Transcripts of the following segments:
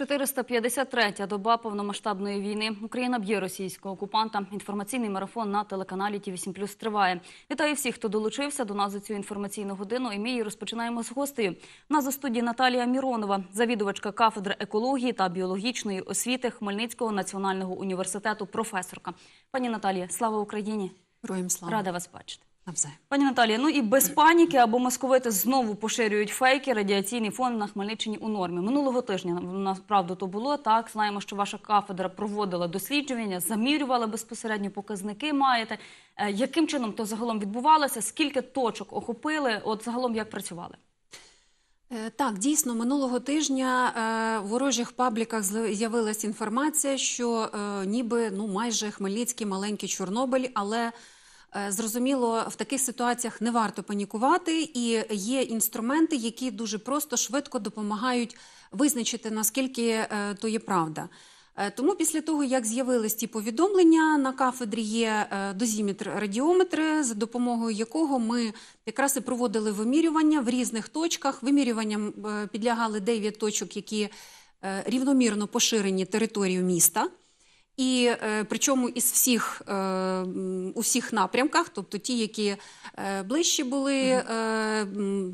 453-я доба повномасштабної війни. Україна б'є російського окупанта. Інформаційний марафон на телеканалі ТІВІ 7 Плюс триває. Вітаю всіх, хто долучився до нас за цю інформаційну годину. І ми її розпочинаємо з гостею. У нас у студії Наталія Міронова, завідувачка кафедри екології та біологічної освіти Хмельницького національного університету, професорка. Пані Наталія, слава Україні! Героям слава. Рада вас бачити. Навзаєм. Пані Наталія, ну і без паніки або московити знову поширюють фейки. Радіаційний фон на Хмельниччині у нормі. Минулого тижня насправді то було так. Знаємо, що ваша кафедра проводила дослідження, замірювала безпосередньо показники. Маєте Е, яким чином то загалом відбувалося? Скільки точок охопили? От загалом як працювали? Е, Так, дійсно, минулого тижня е, в ворожих пабліках з'явилася інформація, що ніби ну майже Хмельницький маленький Чорнобиль, але зрозуміло, в таких ситуаціях не варто панікувати, і є інструменти, які дуже просто швидко допомагають визначити наскільки е, то є правда. Е, Тому після того, як з'явились ті повідомлення, на кафедрі є е, дозіметр радіометри, за допомогою якого ми якраз і проводили вимірювання в різних точках. Вимірюванням е, підлягали 9 точок, які е, рівномірно поширені територію міста. І е, причому із всіх е, м, у всіх напрямках, тобто ті, які е, ближче були,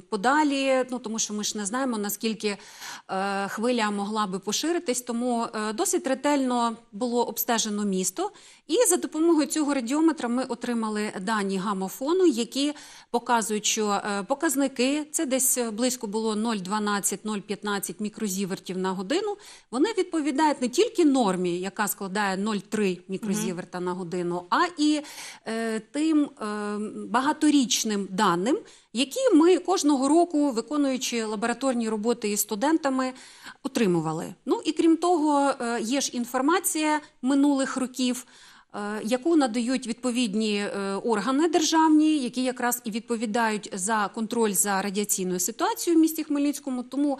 подалі, ну тому що ми ж не знаємо наскільки хвиля могла би поширитись. Тому досить ретельно було обстежено місто. І за допомогою цього радіометра ми отримали дані гамофону, які показують, що показники це десь близько було 0,12-0,15 мікрозівертів на годину. Вони відповідають не тільки нормі, яка складає 0,3 мікрозіверта на годину, а і е, тим е, багаторічним даним, які ми кожного року, виконуючи лабораторні роботи із студентами, отримували. Ну і крім того, е, є ж інформація минулих років. Е, Яку надають відповідні е, органи державні, які якраз і відповідають за контроль за радіаційною ситуацією в місті Хмельницькому. Тому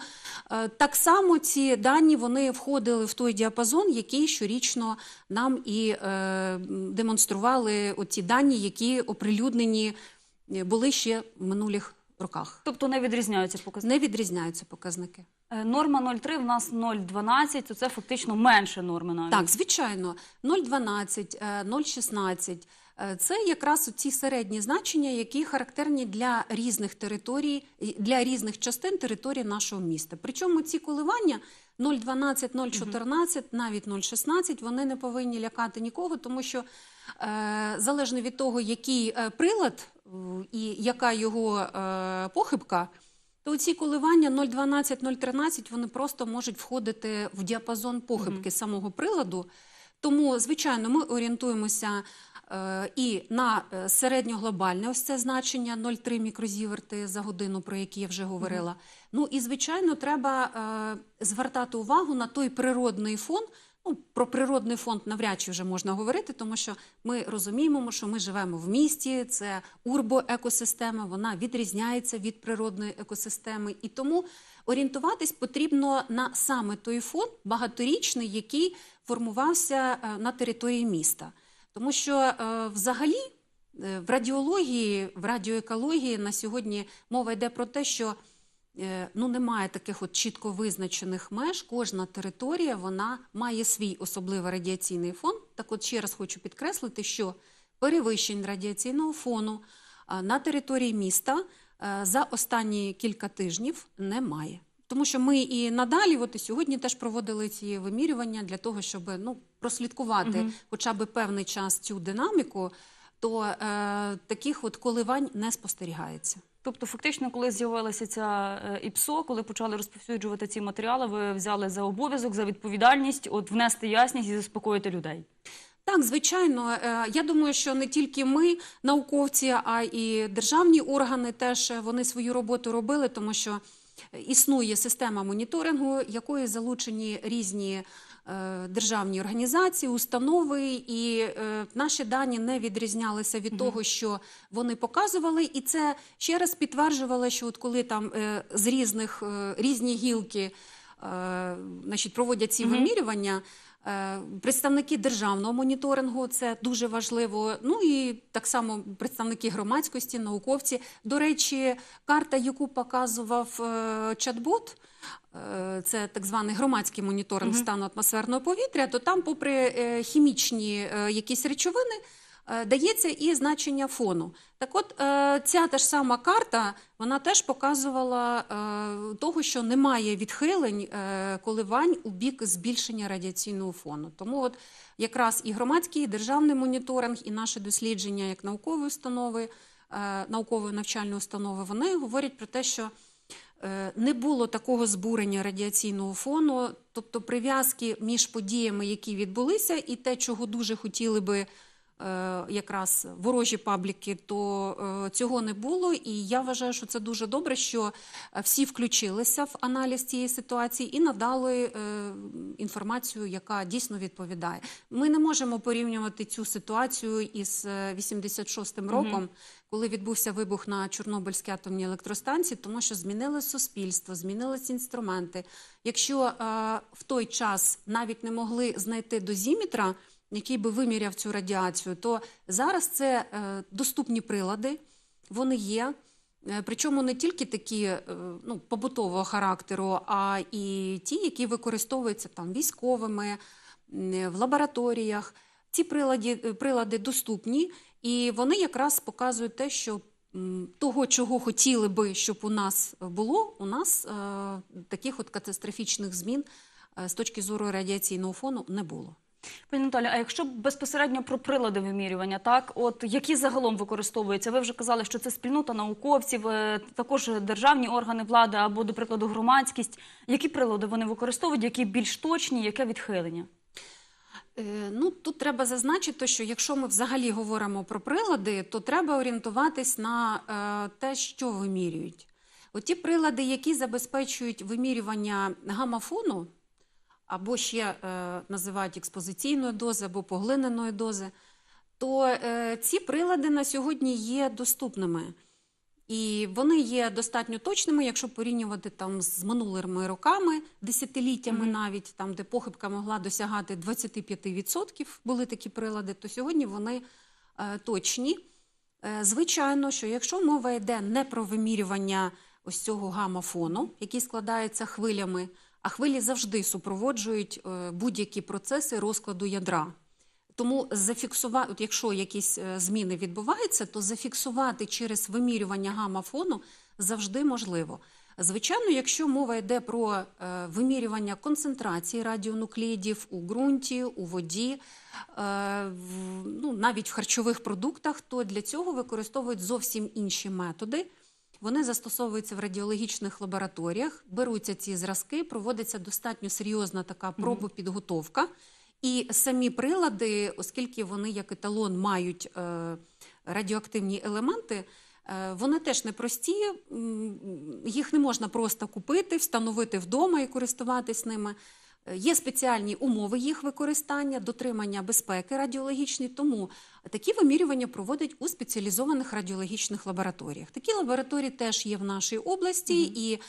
е, так само ці дані вони входили в той діапазон, який щорічно нам і демонстрували оті дані, які оприлюднені були ще в минулих роках. Тобто не відрізняються показники. Не відрізняються показники. Е, Норма 0,3, в нас 0,12, то це фактично менше норми навіть. Так, звичайно, 0,12, е, 0,16 е, – це якраз ці середні значення, які характерні для різних територій, для різних частин території нашого міста. Причому ці коливання 0,12, 0,14, навіть 0,16, вони не повинні лякати нікого, тому що залежно від того, який е, прилад е, і яка його е, похибка, то ці коливання 0,12-0,13 вони просто можуть входити в діапазон похибки самого приладу. Тому, звичайно, ми орієнтуємося е, і на е, середньоглобальне ось це значення 0,3 мікрозіверти за годину, про які я вже говорила. Ну і звичайно, треба е, звертати увагу на той природний фон. Ну, про природний фонд навряд чи вже можна говорити, тому що ми розуміємо, що ми живемо в місті, це урбоекосистема, вона відрізняється від природної екосистеми. І тому орієнтуватись потрібно на саме той фон багаторічний, який формувався е, на території міста. Тому що е, взагалі е, в радіології, в радіоекології на сьогодні мова йде про те, що ну немає таких от чітко визначених меж. Кожна територія вона має свій особливий радіаційний фон. Так, от ще раз хочу підкреслити, що перевищень радіаційного фону на території міста е, за останні кілька тижнів немає. Тому що ми і надалі, от і сьогодні теж проводили ці вимірювання для того, щоб ну прослідкувати хоча б певний час цю динаміку, то е, таких от коливань не спостерігається. Тобто, фактично, коли з'явилася ця е, ІПСО, коли почали розповсюджувати ці матеріали, ви взяли за обов'язок, за відповідальність, от внести ясність і заспокоїти людей. Так, звичайно. Е, Я думаю, що не тільки ми, науковці, а і державні органи теж е, вони свою роботу робили, тому що існує система моніторингу, якої залучені різні державні організації, установи, і е, наші дані не відрізнялися від того, що вони показували, і це ще раз підтверджувало, що от коли там е, з різних е, різні гілки е, значить, проводять ці вимірювання. Е, Представники державного моніторингу це дуже важливо. Ну і так само представники громадськості, науковці. До речі, карта, яку показував е, чат-бот, е, це так званий громадський моніторинг стану атмосферного повітря, то там, попри е, хімічні е, якісь речовини, е, дається і значення фону. Так от е, ця та ж сама карта, вона теж показувала е, того, що немає відхилень е, коливань у бік збільшення радіаційного фону. Тому от якраз і громадський, і державний моніторинг, і наше дослідження як наукової установи, е, наукової навчальної установи, вони говорять про те, що е, не було такого збурення радіаційного фону, тобто прив'язки між подіями, які відбулися, і те, чого дуже хотіли би е, якраз ворожі пабліки, то е, цього не було. І я вважаю, що це дуже добре, що е, всі включилися в аналіз цієї ситуації і надали е, інформацію, яка дійсно відповідає. Ми не можемо порівнювати цю ситуацію із е, 86-м роком, коли відбувся вибух на Чорнобильській атомній електростанції, тому що змінилось суспільство, змінились інструменти. Якщо е, в той час навіть не могли знайти дозіметра, який би виміряв цю радіацію, то зараз це е, доступні прилади, вони є. Е, Причому не тільки такі е, ну, побутового характеру, а і ті, які використовуються там військовими в лабораторіях. Ці прилади, прилади доступні, і вони якраз показують те, що того, чого хотіли би, щоб у нас було, у нас е, таких от катастрофічних змін е, з точки зору радіаційного фону не було. Пані Наталі, а якщо безпосередньо про прилади вимірювання, так от які загалом використовуються? Ви вже казали, що це спільнота науковців, е, також державні органи влади або, до прикладу, громадськість. Які прилади вони використовують, які більш точні, яке відхилення? Е, Ну, тут треба зазначити, що якщо ми взагалі говоримо про прилади, то треба орієнтуватись на е, те, що вимірюють. Оті прилади, які забезпечують вимірювання гамафону, або ще е, називають експозиційної дози, або поглиненої дози, то ці прилади на сьогодні є доступними. І вони є достатньо точними, якщо порівнювати там з минулими роками, десятиліттями навіть, там, де похибка могла досягати 25%, були такі прилади, то сьогодні вони е, точні. Е, звичайно, що якщо мова йде не про вимірювання ось цього гамафону, який складається хвилями, а хвилі завжди супроводжують е, будь-які процеси розкладу ядра. Тому зафіксувати, от якщо якісь е, зміни відбуваються, то зафіксувати через вимірювання гамма-фону завжди можливо. Звичайно, якщо мова йде про е, вимірювання концентрації радіонуклідів у ґрунті, у воді, е, в, ну, навіть в харчових продуктах, то для цього використовують зовсім інші методи. Вони застосовуються в радіологічних лабораторіях, беруться ці зразки, проводиться достатньо серйозна така пробопідготовка. І самі прилади, оскільки вони як еталон мають е, радіоактивні елементи, е, вони теж непрості, їх не можна просто купити, встановити вдома і користуватись ними. Е, Є спеціальні умови їх використання, дотримання безпеки радіологічної, тому такі вимірювання проводять у спеціалізованих радіологічних лабораторіях. Такі лабораторії теж є в нашій області, і е,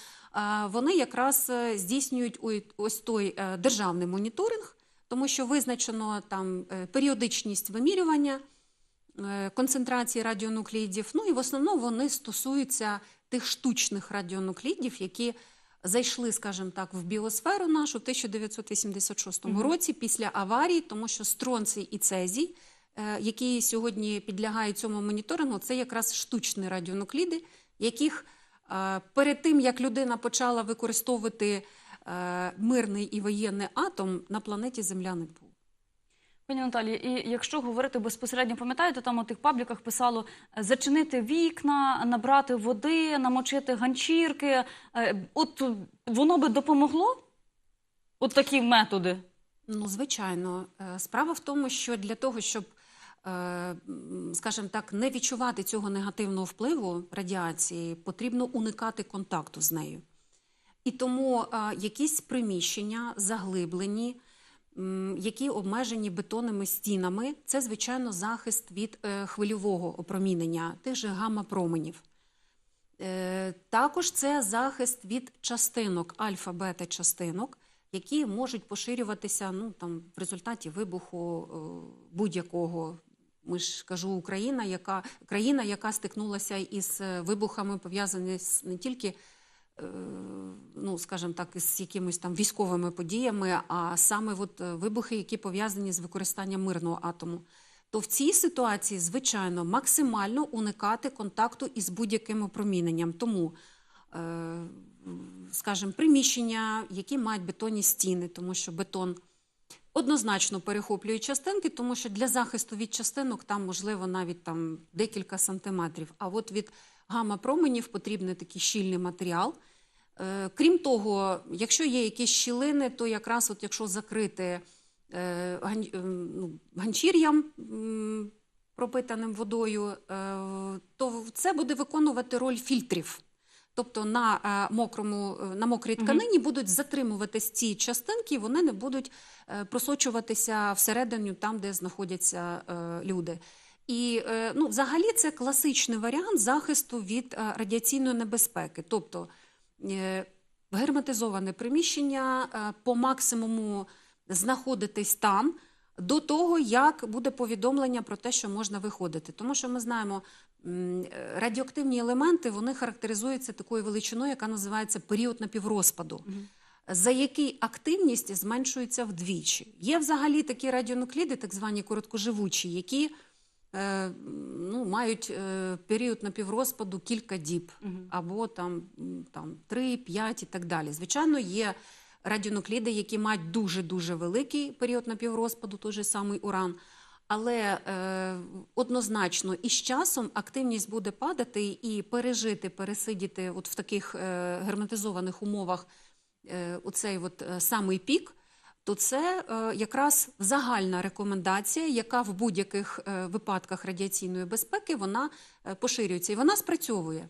вони якраз здійснюють ось той державний моніторинг, тому що визначено там е, періодичність вимірювання е, концентрації радіонуклідів. Ну і в основному вони стосуються тих штучних радіонуклідів, які зайшли, скажімо так, в біосферу нашу в 1986 році після аварії, тому що стронцій і цезій, е, які сьогодні підлягають цьому моніторингу, це якраз штучні радіонукліди, яких перед тим як людина почала використовувати мирний і воєнний атом, на планеті Земля не було. Пані Наталі, і якщо говорити безпосередньо, пам'ятаєте, там у тих пабліках писало е, зачинити вікна, набрати води, намочити ганчірки. Е, От воно би допомогло? От такі методи. Ну, звичайно, Е, справа в тому, що для того, щоб, е, скажімо так, не відчувати цього негативного впливу радіації, потрібно уникати контакту з нею. І тому е, якісь приміщення заглиблені, які обмежені бетонними стінами, це, звичайно, захист від е, хвильового опромінення, тих же гамма-променів. Е, Також це захист від частинок, альфа-бета частинок, які можуть поширюватися ну, там, в результаті вибуху будь-якого. Ми ж кажу, Україна, яка країна, яка стикнулася із вибухами, пов'язані не тільки ну, скажімо так, з якимись там військовими подіями, а саме от е, вибухи, які пов'язані з використанням мирного атому. То в цій ситуації, звичайно, максимально уникати контакту із будь-яким опроміненням. Тому, е, скажімо, приміщення, які мають бетонні стіни, тому що бетон однозначно перехоплює частинки, тому що для захисту від частинок там можливо навіть там декілька сантиметрів. А от від гамма-променів потрібний такий щільний матеріал. Е, Крім того, якщо є якісь щілини, то якраз от якщо закрити е, е, ну, ганчір'ям пропитаним водою, то це буде виконувати роль фільтрів. Тобто на мокрому на мокрій тканині будуть затримуватись ці частинки, вони не будуть просочуватися всередину, там, де знаходяться люди. І е, ну, взагалі це класичний варіант захисту від е, радіаційної небезпеки. Тобто е, герметизоване приміщення по максимуму знаходитись там до того, як буде повідомлення про те, що можна виходити. Тому що ми знаємо, радіоактивні елементи вони характеризуються такою величиною, яка називається період напіврозпаду. За який активність зменшується вдвічі. Є взагалі такі радіонукліди, так звані короткоживучі, які ну, мають е, період напіврозпаду кілька діб, або там, там 3-5 і так далі. Звичайно, є радіонукліди, які мають дуже-дуже великий період напіврозпаду, той же самий уран. Але е, однозначно із часом активність буде падати і пережити, пересидіти от в таких е, герметизованих умовах е, оцей от, е, самий пік, то це е, якраз загальна рекомендація, яка в будь-яких е, випадках радіаційної безпеки вона е, поширюється і вона спрацьовує.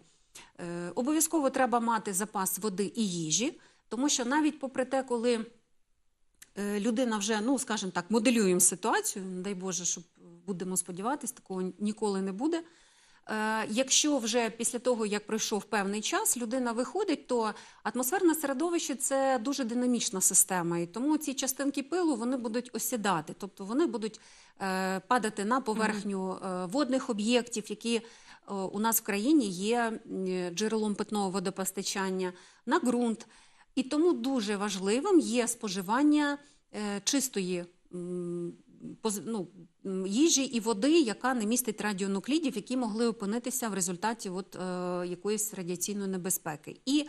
Обов'язково треба мати запас води і їжі, тому що навіть попри те, коли людина вже, ну скажімо так, моделюємо ситуацію, дай Боже, щоб будемо сподіватися, такого ніколи не буде. Е, Якщо вже після того, як пройшов певний час, людина виходить, то атмосферне середовище це дуже динамічна система, і тому ці частинки пилу вони будуть осідати, тобто вони будуть е, падати на поверхню е, водних об'єктів, які у нас в країні є джерелом питного водопостачання, на ґрунт. І тому дуже важливим є споживання чистої ну, їжі і води, яка не містить радіонуклідів, які могли опинитися в результаті от, е, якоїсь радіаційної небезпеки. І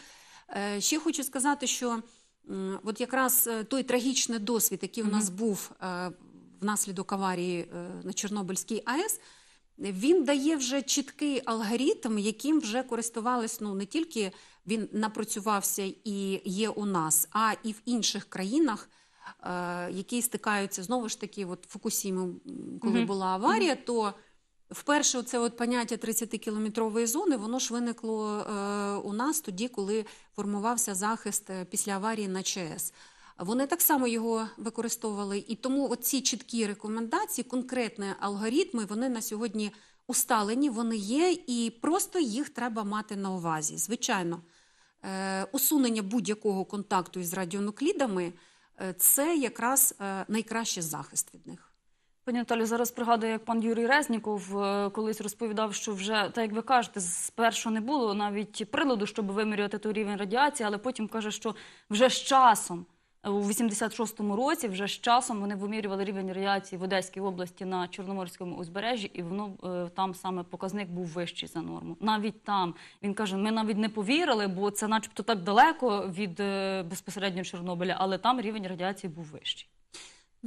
е, ще хочу сказати, що м, от якраз е, той трагічний досвід, який у нас був е, внаслідок аварії е, на Чорнобильській АЕС, він дає вже чіткий алгоритм, яким вже користувались ну не тільки він напрацювався і є у нас, а і в інших країнах, е, які стикаються знову ж таки, от Фукусімі, коли Мгм. була аварія, то вперше це от поняття 30-кілометрової зони, воно ж виникло е, у нас тоді, коли формувався захист е, після аварії на ЧАЕС. Вони так само його використовували, і тому ці чіткі рекомендації, конкретні алгоритми, вони на сьогодні усталені, вони є, і просто їх треба мати на увазі. Звичайно, е, усунення будь-якого контакту із радіонуклідами е, це якраз е, найкращий захист від них. Пані Наталі, зараз пригадую, як пан Юрій Резніков е, колись розповідав, що вже, так як ви кажете, спершу не було навіть приладу, щоб вимірювати той рівень радіації, але потім каже, що вже з часом, е, у 86-му році, вже з часом вони вимірювали рівень радіації в Одеській області на Чорноморському узбережжі, і воно е, там саме показник був вищий за норму. Навіть там він каже, ми навіть не повірили, бо це, начебто, так далеко від е, безпосередньо Чорнобиля, але там рівень радіації був вищий.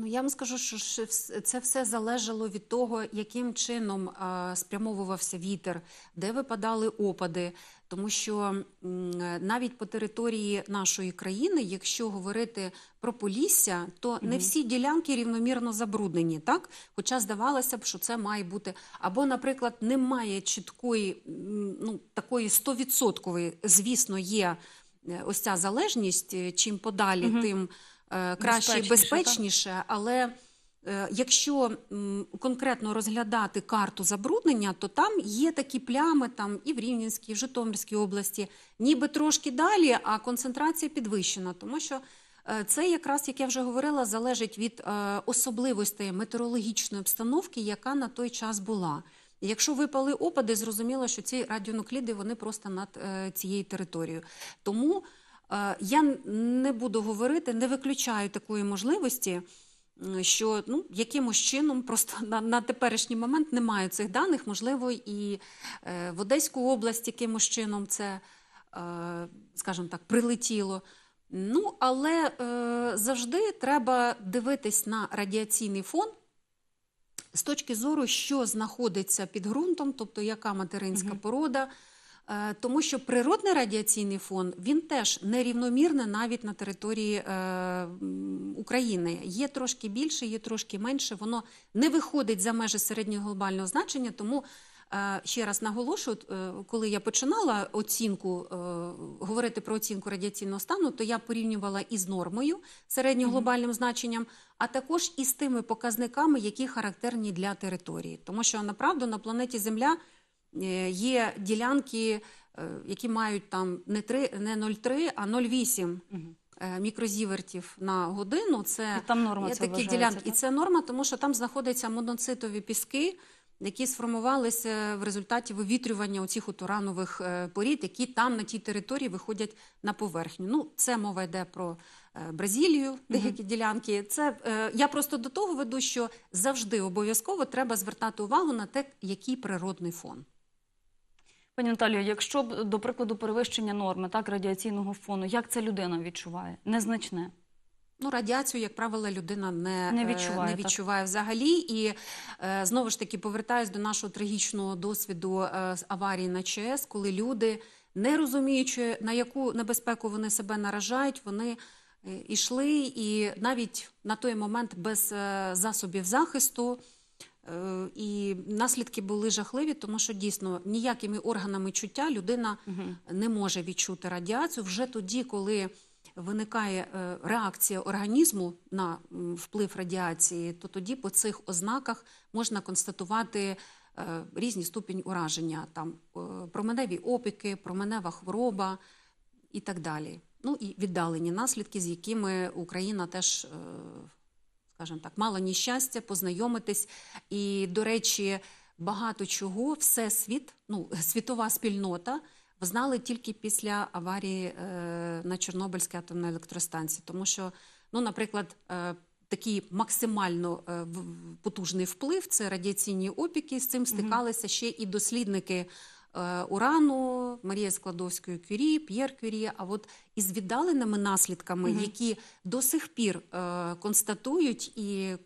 Ну, я вам скажу, що це все залежало від того, яким чином е, спрямовувався вітер, де випадали опади. Тому що е, навіть по території нашої країни, якщо говорити про Полісся, то не всі ділянки рівномірно забруднені, так? Хоча здавалося б, що це має бути. Або, наприклад, немає чіткої, ну, такої стовідсоткової, звісно, є е, ось ця залежність, е, чим подалі, тим е, краще і Безпечніше, але якщо конкретно розглядати карту забруднення, то там є такі плями там і в Рівненській, і в Житомирській області, ніби трошки далі, а концентрація підвищена, тому що е, це якраз, як я вже говорила, залежить від е, особливостей метеорологічної обстановки, яка на той час була. Якщо випали опади, зрозуміло, що ці радіонукліди вони просто над е, цією територією. Тому е, я не буду говорити, не виключаю такої можливості, що ну, якимось чином просто на, на теперішній момент немає цих даних. Можливо, і е, в Одеську область якимось чином це, е, скажімо так, прилетіло. Ну, але е, завжди треба дивитись на радіаційний фон з точки зору, що знаходиться під ґрунтом, тобто яка материнська порода. Е, Тому що природний радіаційний фон він теж нерівномірний навіть на території е, України. Є трошки більше, є трошки менше. Воно не виходить за межі середнього глобального значення. Тому е, ще раз наголошую, е, коли я починала оцінку е, говорити про оцінку радіаційного стану, то я порівнювала із нормою середньоглобальним значенням, а також із тими показниками, які характерні для території. Тому що направду на планеті Земля є ділянки, е, які мають там не 3, не 0,3, а 0,8 е, мікрозівертів на годину. Це І там норма є це такі ділянки. І це норма, тому що там знаходяться моноцитові піски, які сформувалися в результаті вивітрювання оцих от уранових е, порід, які там на тій території виходять на поверхню. Ну, це мова йде про е, Бразилію, деякі ділянки. Це е, я просто до того веду, що завжди обов'язково треба звертати увагу на те, який природний фон. Пані Наталію, якщо б, до прикладу, перевищення норми так радіаційного фону, як це людина відчуває? Незначне. Ну, радіацію, як правило, людина не, Не е, відчуває, не відчуває взагалі. І е, знову ж таки повертаюсь до нашого трагічного досвіду е, з аварії на ЧАЕС, коли люди, не розуміючи, на яку небезпеку вони себе наражають, вони йшли і навіть на той момент без засобів захисту. Е, І наслідки були жахливі, тому що дійсно ніякими органами чуття людина не може відчути радіацію вже тоді, коли виникає е, реакція організму на вплив радіації, то тоді по цих ознаках можна констатувати е, різні ступінь ураження, там променеві опіки, променева хвороба і так далі. Ну і віддалені наслідки, з якими Україна теж, скажімо так, мала нещастя познайомитись. І, до речі, багато чого всесвіт, ну, світова спільнота знали тільки після аварії е, на Чорнобильській атомній електростанції. Тому що, ну, наприклад, е, такий максимально е, потужний вплив це радіаційні опіки. З цим стикалися ще і дослідники урану, Марія Складовської Кюрі, П'єр Кюрі. А от із віддаленими наслідками, які до сих пір е, констатують і.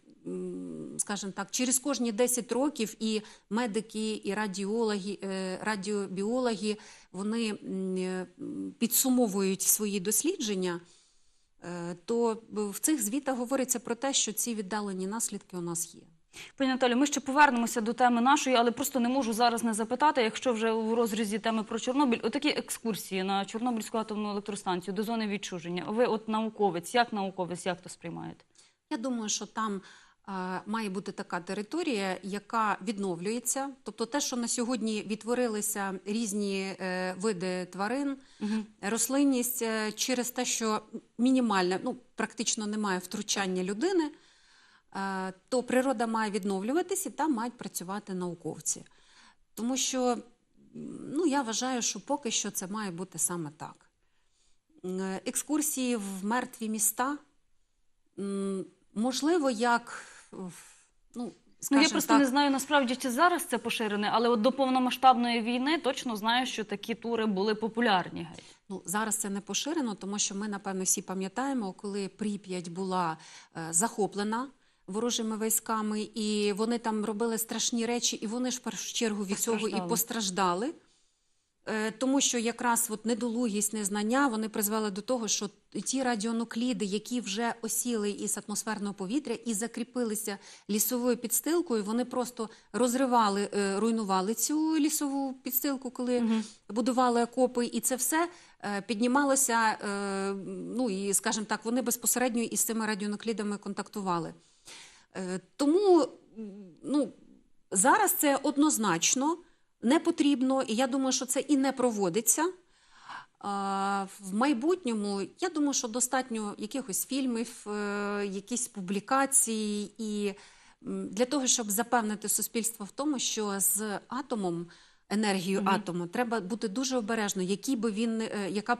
Скажімо так, через кожні 10 років і медики, і радіологи, е, радіобіологи вони е, підсумовують свої дослідження, е, то в цих звітах говориться про те, що ці віддалені наслідки у нас є. Пані Наталю, ми ще повернемося до теми нашої, але просто не можу зараз не запитати, якщо вже у розрізі теми про Чорнобиль, отакі екскурсії на Чорнобильську атомну електростанцію до зони відчуження. Ви, от науковець, як науковець, як то сприймаєте? Я думаю, що там е, має бути така територія, яка відновлюється. Тобто, те, що на сьогодні відтворилися різні е, види тварин, рослинність е, через те, що мінімальне, ну практично немає втручання людини, то природа має відновлюватись і там мають працювати науковці. Тому що ну, я вважаю, що поки що це має бути саме так. Екскурсії в мертві міста. Можливо, як ну, Ну, я просто так, не знаю насправді, чи зараз це поширене, але от до повномасштабної війни точно знаю, що такі тури були популярні. Ну, зараз це не поширено, тому що ми, напевно, всі пам'ятаємо, коли Прип'ять була е, захоплена ворожими військами, і вони там робили страшні речі, і вони ж в першу чергу від цього і Постраждали. Е, Тому що якраз от недолугість, незнання вони призвели до того, що ті радіонукліди, які вже осіли із атмосферного повітря і закріпилися лісовою підстилкою, вони просто розривали, е, руйнували цю лісову підстилку, коли будували окопи, і це все е, піднімалося. Ну і, скажімо так, вони безпосередньо із цими радіонуклідами контактували. Е, Тому ну, зараз це однозначно не потрібно, і я думаю, що це і не проводиться. В майбутньому я думаю, що достатньо якихось фільмів, е, якісь публікацій, і для того, щоб запевнити суспільство в тому, що з атомом, енергією Мгм. атому, треба бути дуже обережно, який би він, е, яка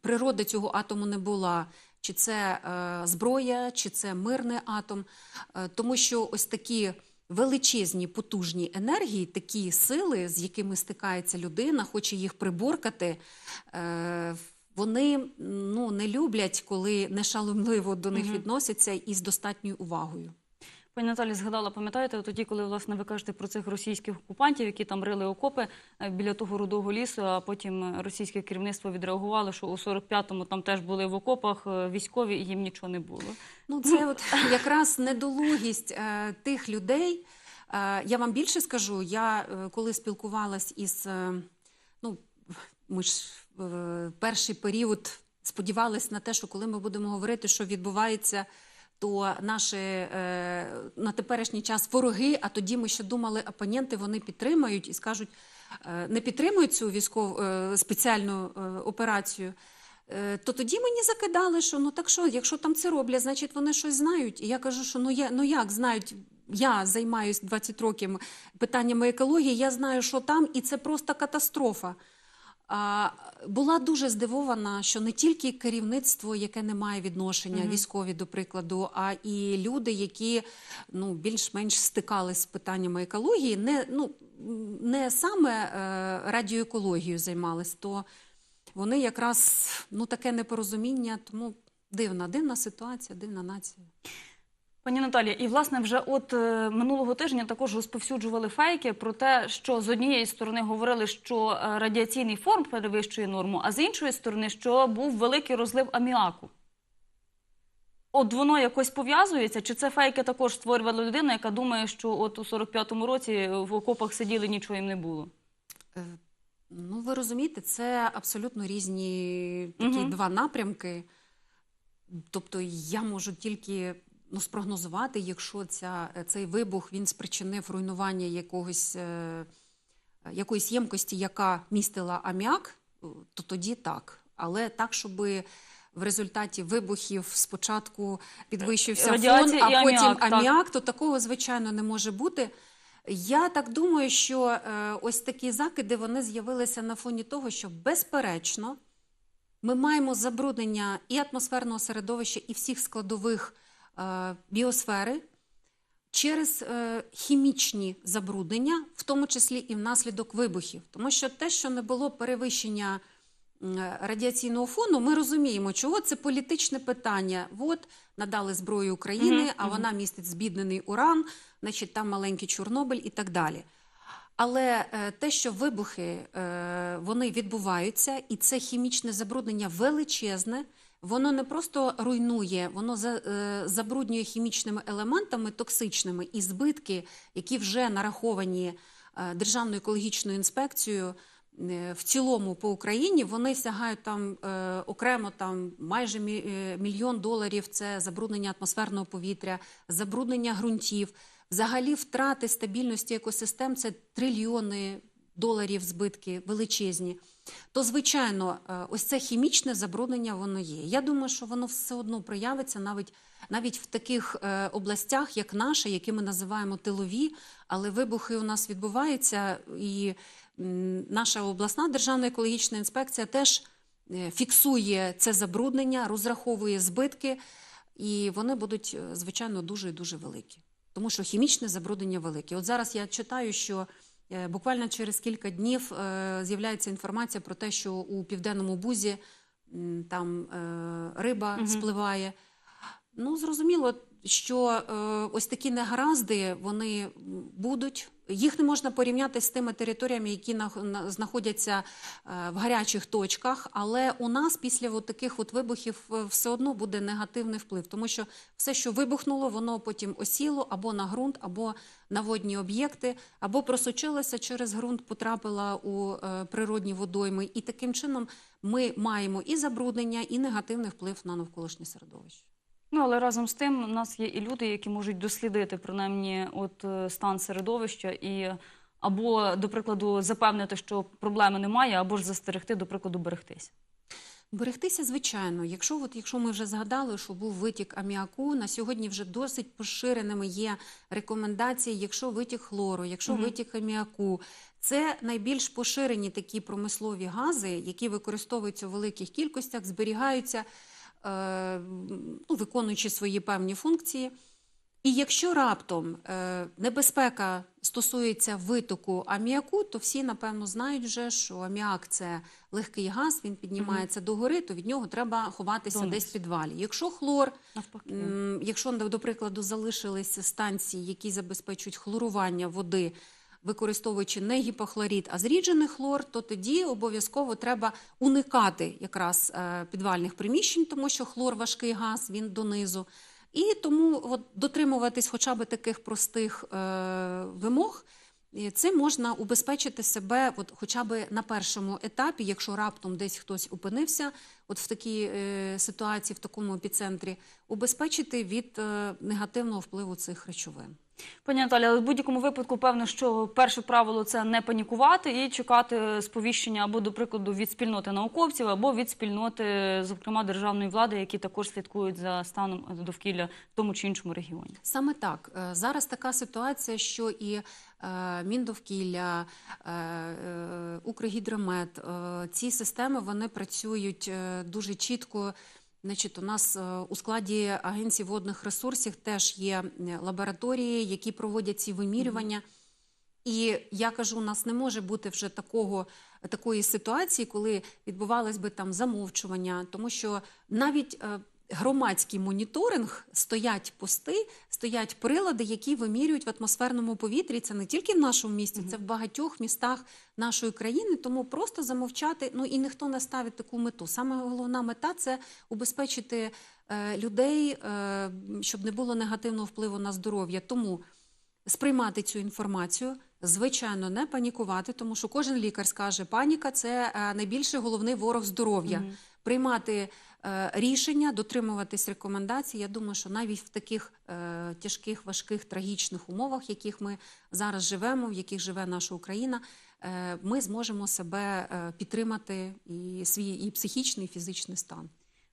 природа цього атому не була. Чи це е, зброя, чи це мирний атом, Е, тому що ось такі величезні потужні енергії, такі сили, з якими стикається людина, хоче їх приборкати, е, вони ну, не люблять, коли нешаломливо до них угу. відносяться і з достатньою увагою. Пані Наталі згадала, пам'ятаєте, тоді, коли власне ви кажете про цих російських окупантів, які там рили окопи е, біля того рудого лісу, а потім е, російське керівництво відреагувало, що у 45-му там теж були в окопах е, військові, і їм нічого не було. Ну, це от якраз недолугість тих людей. Я вам більше скажу, я коли спілкувалась із, ну, ми ж перший період сподівались на те, що коли ми будемо говорити, що відбувається, то наші е, на теперішній час вороги, а тоді ми ще думали, опоненти вони підтримають і скажуть, е, не підтримують цю військову е, спеціальну е, операцію. Е, То тоді мені закидали, що ну так що, якщо там це роблять, значить вони щось знають. І я кажу, що ну я ну як знають. Я займаюся 20 років питаннями екології. Я знаю, що там, і це просто катастрофа. Була дуже здивована, що не тільки керівництво, яке не має відношення, Мгм. військові, до прикладу, а і люди, які ну, більш-менш стикались з питаннями екології, не, ну, не саме е, радіоекологією займались, то вони якраз ну, таке непорозуміння, тому дивна, дивна ситуація, дивна нація. Пані Наталі, і власне вже от е, минулого тижня також розповсюджували фейки про те, що з однієї сторони говорили, що е, радіаційний фон перевищує норму, а з іншої сторони, що був великий розлив аміаку. От воно якось пов'язується, чи це фейки також створювала людина, яка думає, що от у 45-му році в окопах сиділи, нічого їм не було. Е, Ну, ви розумієте, це абсолютно різні такі Мгм. два напрямки. Тобто я можу тільки ну, спрогнозувати, якщо ця, цей вибух він спричинив руйнування якогось, е, якоїсь ємкості, яка містила аміак, е, то тоді так. Але так, щоб в результаті вибухів спочатку підвищився фон, а потім аміак, так. аміак, то такого, звичайно, не може бути. Я так думаю, що е, ось такі закиди вони з'явилися на фоні того, що безперечно ми маємо забруднення і атмосферного середовища, і всіх складових е, біосфери через е, хімічні забруднення, в тому числі і внаслідок вибухів. Тому що те, що не було перевищення радіаційного фону, ми розуміємо, чого це політичне питання. От надали зброю України, а вона містить збіднений уран, значить там маленький Чорнобиль і так далі. Але е, те, що вибухи е, вони відбуваються, і це хімічне забруднення величезне, воно не просто руйнує, воно е, забруднює хімічними елементами токсичними і збитки, які вже нараховані е, Державною екологічною інспекцією. е, В цілому по Україні вони сягають там окремо там майже мільйон доларів. Це забруднення атмосферного повітря, забруднення ґрунтів. Взагалі, втрати стабільності екосистем це трильйони доларів збитки величезні. То, звичайно, е, ось це хімічне забруднення воно є. Я думаю, що воно все одно проявиться навіть, навіть в таких е, областях, як наша, які ми називаємо тилові, але вибухи у нас відбуваються, і наша обласна державна екологічна інспекція теж е, фіксує це забруднення, розраховує збитки, і вони будуть, звичайно, дуже і дуже великі. Тому що хімічне забруднення велике. От зараз я читаю, що буквально через кілька днів е, з'являється інформація про те, що у південному бузі там е, риба угу. спливає. Ну, зрозуміло, що е, ось такі негаразди вони будуть. Їх не можна порівняти з тими територіями, які на- знаходяться е, в гарячих точках. Але у нас після от таких от вибухів е, все одно буде негативний вплив, тому що все, що вибухнуло, воно потім осіло або на ґрунт, або на водні об'єкти, або просочилося через ґрунт, потрапила у природні водойми. І таким чином ми маємо і забруднення, і негативний вплив на навколишнє середовище. Ну, але разом з тим, у нас є і люди, які можуть дослідити принаймні от е, стан середовища і або, до прикладу, запевнити, що проблеми немає, або ж застерегти, до прикладу, берегтися. Берегтися, звичайно. Якщо, от, якщо ми вже згадали, що був витік аміаку, на сьогодні вже досить поширеними є рекомендації, якщо витік хлору, якщо Мгм. витік аміаку. Це найбільш поширені такі промислові гази, які використовуються у великих кількостях, зберігаються, ну, виконуючи свої певні функції. І якщо раптом е, небезпека стосується витоку аміаку, то всі напевно знають вже, що аміак це легкий газ, він піднімається догори, то від нього треба ховатися Донизу. десь в підвалі. Якщо хлор, Навпаки. якщо до прикладу залишилися станції, які забезпечують хлорування води, використовуючи не гіпохлорід, а зріджений хлор, то тоді обов'язково треба уникати якраз е, підвальних приміщень, тому що хлор важкий газ, він донизу. І тому от, дотримуватись хоча б таких простих е, вимог. Цим можна убезпечити себе, от хоча б на першому етапі, якщо раптом десь хтось опинився, от в такій е, ситуації, в такому епіцентрі, убезпечити від е, негативного впливу цих речовин. Пані Наталі, але в будь-якому випадку, певно, що перше правило це не панікувати і чекати сповіщення або, до прикладу, від спільноти науковців, або від спільноти, зокрема, державної влади, які також слідкують за станом довкілля в тому чи іншому регіоні. Саме так Е, зараз така ситуація, що і е, Міндовкілля, е, Укргідромет, ці системи вони працюють дуже чітко. Значить, у нас е, у складі Агенції водних ресурсів теж є е, лабораторії, які проводять ці вимірювання. І я кажу, у нас не може бути вже такого, такої ситуації, коли відбувалось би там замовчування, тому що навіть е, громадський моніторинг стоять пости, стоять прилади, які вимірюють в атмосферному повітрі. Це не тільки в нашому місті, це в багатьох містах нашої країни. Тому просто замовчати. Ну і ніхто не ставить таку мету. Саме головна мета це убезпечити е, людей, е, щоб не було негативного впливу на здоров'я. Тому сприймати цю інформацію, звичайно, не панікувати, тому що кожен лікар скаже, паніка це е, найбільший головний ворог здоров'я. Приймати е, рішення, дотримуватись рекомендацій. Я думаю, що навіть в таких е, тяжких, важких, трагічних умовах, в яких ми зараз живемо, в яких живе наша Україна, е, ми зможемо себе е, підтримати і свій і психічний, і фізичний стан.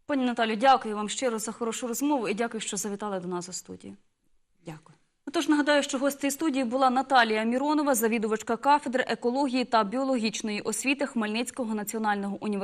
Пані Наталю, дякую вам щиро за хорошу розмову і дякую, що завітали до нас у студію. Дякую. Отож, нагадаю, що гостею студії була Наталія Міронова, завідувачка кафедри екології та біологічної освіти Хмельницького національного університету.